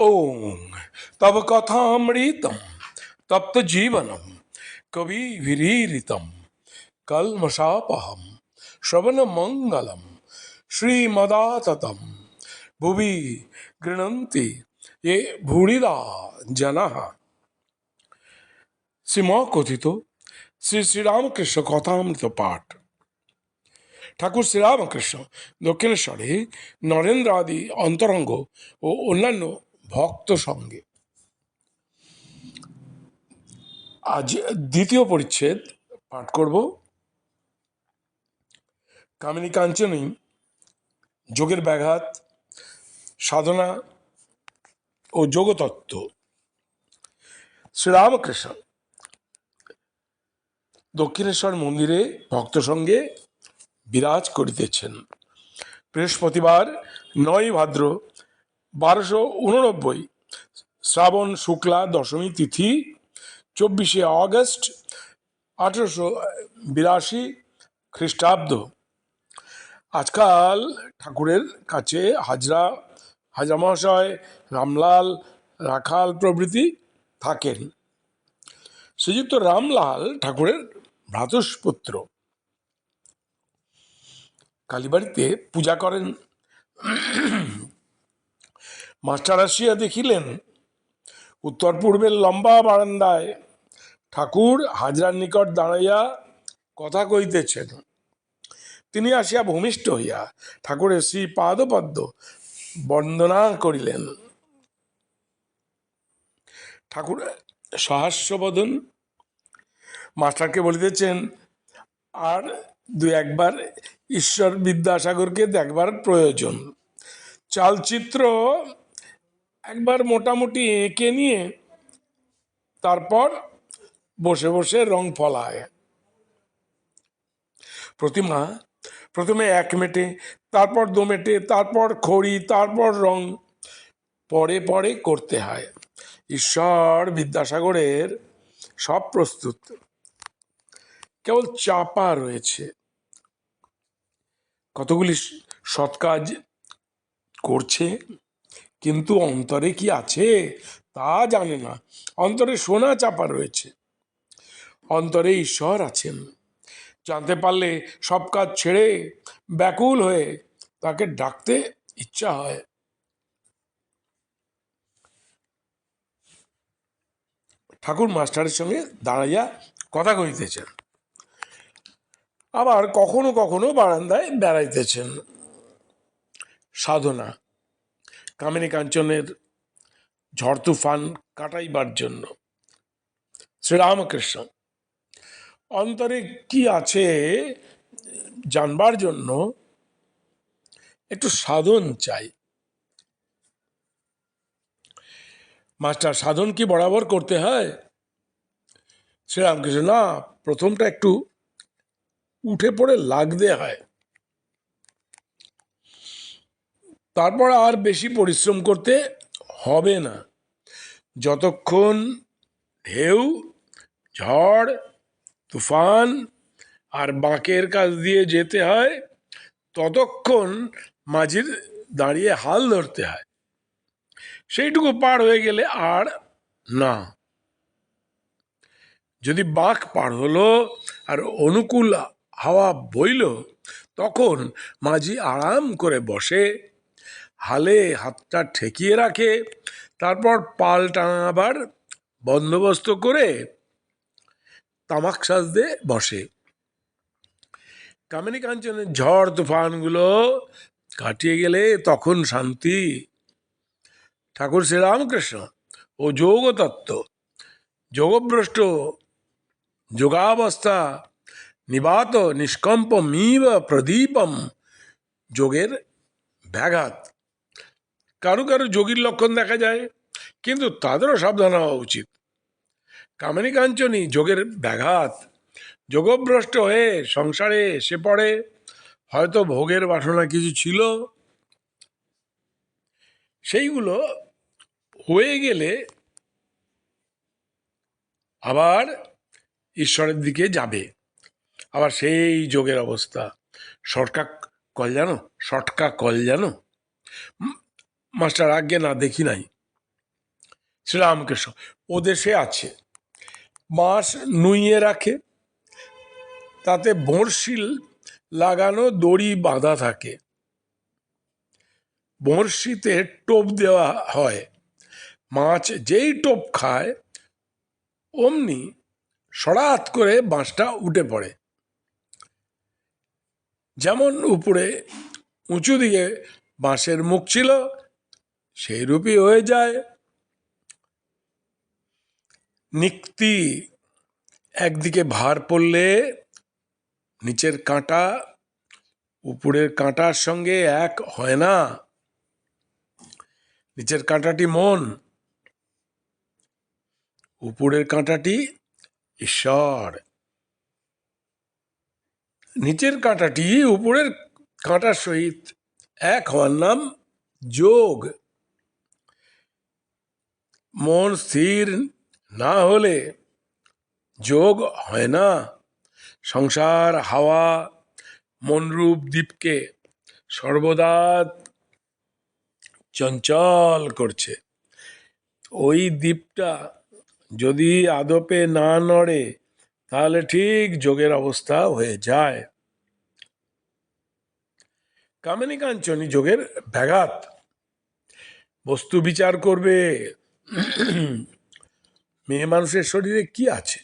ओम तव कथामृतम तप्त जीवनम कवि विरीरितम कलमशापहम श्रवण मंगलम श्रीमदाततम भुवि गृणन्ति ये भूरिदा जनाः শ্রীম কথিত শ্রী শ্রীরামকৃষ্ণ কথামৃত পাঠ ঠাকুর শ্রীরামকৃষ্ণ দক্ষিণেশ্বরে নরেন্দ্র আদি অন্তরঙ্গ ও অন্যান্য ভক্ত সঙ্গে। আজ দ্বিতীয় পরিচ্ছেদ পাঠ করব। কামিনী কাঞ্চনী, যোগের ব্যাঘাত, সাধনা ও যোগতত্ত্ব। শ্রীরামকৃষ্ণ, দক্ষিণেশ্বর মন্দিরে ভক্ত সঙ্গে বিরাজ করিতেছেন। বৃহস্পতিবার নয় ভাদ্র বারোশো উননব্বই, শ্রাবণ শুক্লা দশমী তিথি, চব্বিশে অগস্ট, আঠেরোশো বিরাশি খ্রিস্টাব্দ। আজকাল ঠাকুরের কাছে হাজরা হাজরা মহাশয় রামলাল, রাখাল প্রভৃতি থাকেন। শ্রীযুক্ত রামলাল ঠাকুরের ভ্রাতুষ্পুত্র। কালীবাড়িতে পূজা করেন। মাস্টার আসিয়া দেখিলেন, উত্তর পূর্বের লম্বা বারান্দায় ঠাকুর হাজরার নিকট দাঁড়াইয়া কথা কইতেছেন তিনি আসিয়া ভূমিষ্ঠ হইয়া ঠাকুরের শ্রী পাদপদ্ম বন্দনা করিলেন। ঠাকুর, সহাস্যবদন। মাস্টারকে বলিতেছেন, আর দু একবার ঈশ্বর বিদ্যাসাগরকে দেখবার প্রয়োজন। চালচিত্র একবার মোটামুটি এঁকে নিয়ে তারপর বসে বসে রং ফলায়। প্রতিমা, প্রথমে এক মেটে, তারপর দু মেটে, তারপর খড়ি, তারপর রং, পরে পরে করতে হয়। ঈশ্বর বিদ্যাসাগরের সব প্রস্তুত। কেবল চাপা রয়েছে। কতগুলি সৎ কাজ করছে? কিন্তু অন্তরে কি আছে? তা জানে না। অন্তরে সোনা চাপা রয়েছে। অন্তরে ঈশ্বর আছেন। জানতে পারলে সব কাজ ছেড়ে ব্যাকুল হয়ে তাকে ডাকতে ইচ্ছা হয়। ঠাকুর মাস্টারের সঙ্গে দাঁড়াইয়া কথা কইতেছেন আবার কখনো কখনো বারান্দায় বেড়াইতেছেন। সাধনা কামিনী কাঞ্চনের ঝড় তুফান কাটাইবার জন্য। শ্রীরামকৃষ্ণ, অন্তরে কি আছে জানবার জন্য একটু সাধন চাই। মাস্টার, সাধন কি বরাবর করতে হয়? শ্রীরামকৃষ্ণ, না, প্রথমটা একটু উঠে পড়ে লাগতে হয়। তারপর আর বেশি পরিশ্রম করতে হবে না। যতক্ষণ ঢেউ, ঝড়, তুফান আর বাঁকের কাছ দিয়ে যেতে হয়, ততক্ষণ মাঝির দাঁড়িয়ে হাল ধরতে হয়। সেইটুকু পার হয়ে গেলে আর না। যদি বাঁক পার হলো আর অনুকূল হাওয়া বইল, তখন মাঝি আরাম করে বসে হালে হাতটা ঠেকিয়ে রাখে, তারপর পাল টাঙাবার বন্দোবস্ত করে তামাক সাজতে বসে। কামিনী কাঞ্চনের ঝড় তুফানগুলো কাটিয়ে গেলে তখন শান্তি। ঠাকুর শ্রীরামকৃষ্ণ ও যোগতত্ত্ব, যোগভ্রষ্ট, যোগাবস্থা, নিবাত, নিষ্কম্প, মিব, প্রদীপম, যোগের ব্যাঘাত। কারও কারও যোগীর লক্ষণ দেখা যায়, কিন্তু তাদেরও সাবধান হওয়া উচিত। কামিনী কাঞ্চনী, যোগের ব্যাঘাত, যোগভ্রষ্ট হয়ে সংসারে এসে পড়ে, হয়তো ভোগের বাসনা কিছু ছিল। সেইগুলো হয়ে গেলে আবার ঈশ্বরের দিকে যাবে। আবার সেই যোগের অবস্থা। শর্টকা কল জানো? শর্টকা কল জানো? মাস্টার আজ্ঞে না দেখি নাই। শ্রীরামকৃষ্ণ ও দেশে আছে। বাঁশ নুইয়ে রাখে, তাতে বড়শি লাগানো দড়ি বাঁধা থাকে। বড়শিতে টোপ দেওয়া হয়। মাছ যেই টোপ খায়, অমনি সরাত করে বাঁশটা উঠে পড়ে। যেমন উপরে উঁচু দিকে বাঁশের মুখ ছিল সেই রূপই হয়ে যায়। নিক্তি একদিকে ভার পড়লে নিচের কাঁটা উপরের কাঁটার সঙ্গে এক হয় না। নিচের কাঁটাটি মন, উপরের কাঁটাটি ঈশ্বর। নিচের কাঁটাটি উপরের কাঁটার সহিত এক হওয়ার নাম যোগ। মন স্থির না হলে যোগ হয় না। সংসার, হাওয়া, মনরূপ দ্বীপকে সর্বদা চঞ্চল করছে। ওই দ্বীপটা যদি আদপে না নড়ে, তাহলে ঠিক যোগের অবস্থা হয়ে যায়। কামিনী কাঞ্চনী যোগের ব্যাঘাত। বস্তু বিচার করবে মেয়ে মানুষের শরীরে কি আছে?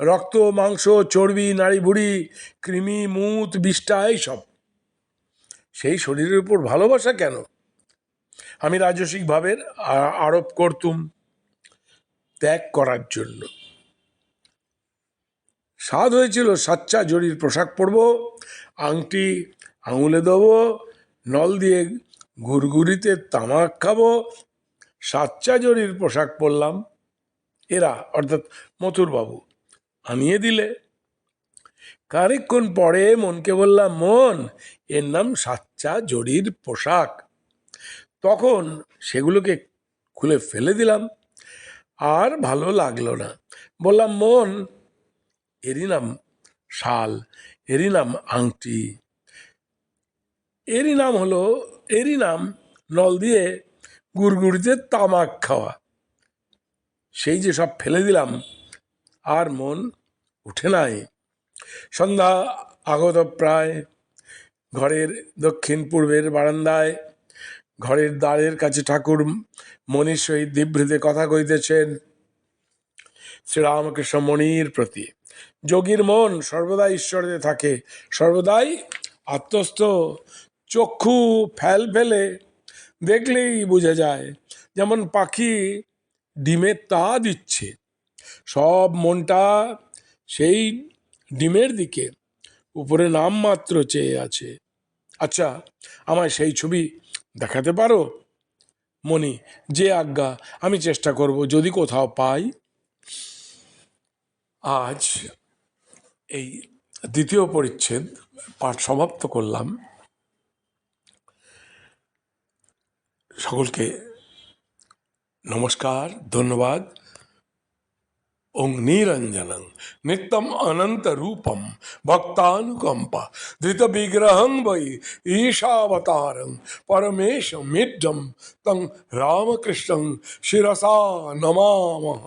রক্ত, মাংস, চর্বি নাড়ি ভুড়ি কৃমি, মুত, বিষ্ঠা, এইসব। সেই শরীরের উপর ভালোবাসা কেন? আমি রাজসিক ভাবের আ- আরোপ করতুম ত্যাগ করার জন্য। স্বাদ হয়েছিল সাচ্চা জরির পোশাক পরব, আংটি আঙুলে দেবো, নল দিয়ে ঘুরঘুরিতে তামাক খাব সাচ্চা জরির পোশাক পরলাম। এরা, অর্থাৎ মথুরবাবু, আনিয়ে দিলে। খানিকক্ষণ পরে মনকে বললাম, মন, এর নাম সাচ্চা জরির পোশাক। তখন সেগুলোকে খুলে ফেলে দিলাম। আর ভালো লাগল না। বললাম, মন, এরই নাম শাল, এরই নাম আংটি, এরই নাম হলো, এরই নাম নল দিয়ে গুড়গুড়িতে তামাক খাওয়া। সেই যে সব ফেলে দিলাম, আর মন উঠে নাই। সন্ধ্যা আগত প্রায় ঘরের দক্ষিণ পূর্বের বারান্দায়। ঘরের দ্বারের কাছে ঠাকুর মনির সহিত দিবৃতে কথা কইতেছেন শ্রীরামকৃষ্ণ মণির প্রতি যোগীর মন সর্বদা ঈশ্বরে থাকে। সর্বদাই আত্মস্থ, চক্ষু ফেল ফেলে দেখলেই বোঝা যায়, যেমন পাখি ডিমে তা দিচ্ছে সব মনটা সেই ডিমের দিকে, উপরে নাম মাত্র চেয়ে আছে। আচ্ছা আমায় সেই ছবি দেখাতে পারো? মনি যে আজ্ঞা, আমি চেষ্টা করব যদি কোথাও পাই। আজ এই দ্বিতীয় পরিচ্ছেদ পাঠ সমাপ্ত করলাম। সকলকে নমস্কার ধন্যবাদ ওং নিরঞ্জনং নিত্যম অনন্ত রূপম ভক্তানুকম্পা ধৃত বিগ্রহং বৈ ঈশাবতারং পরমেশ মিড্ডম তং রামকৃষ্ণং শিরসা নমামহ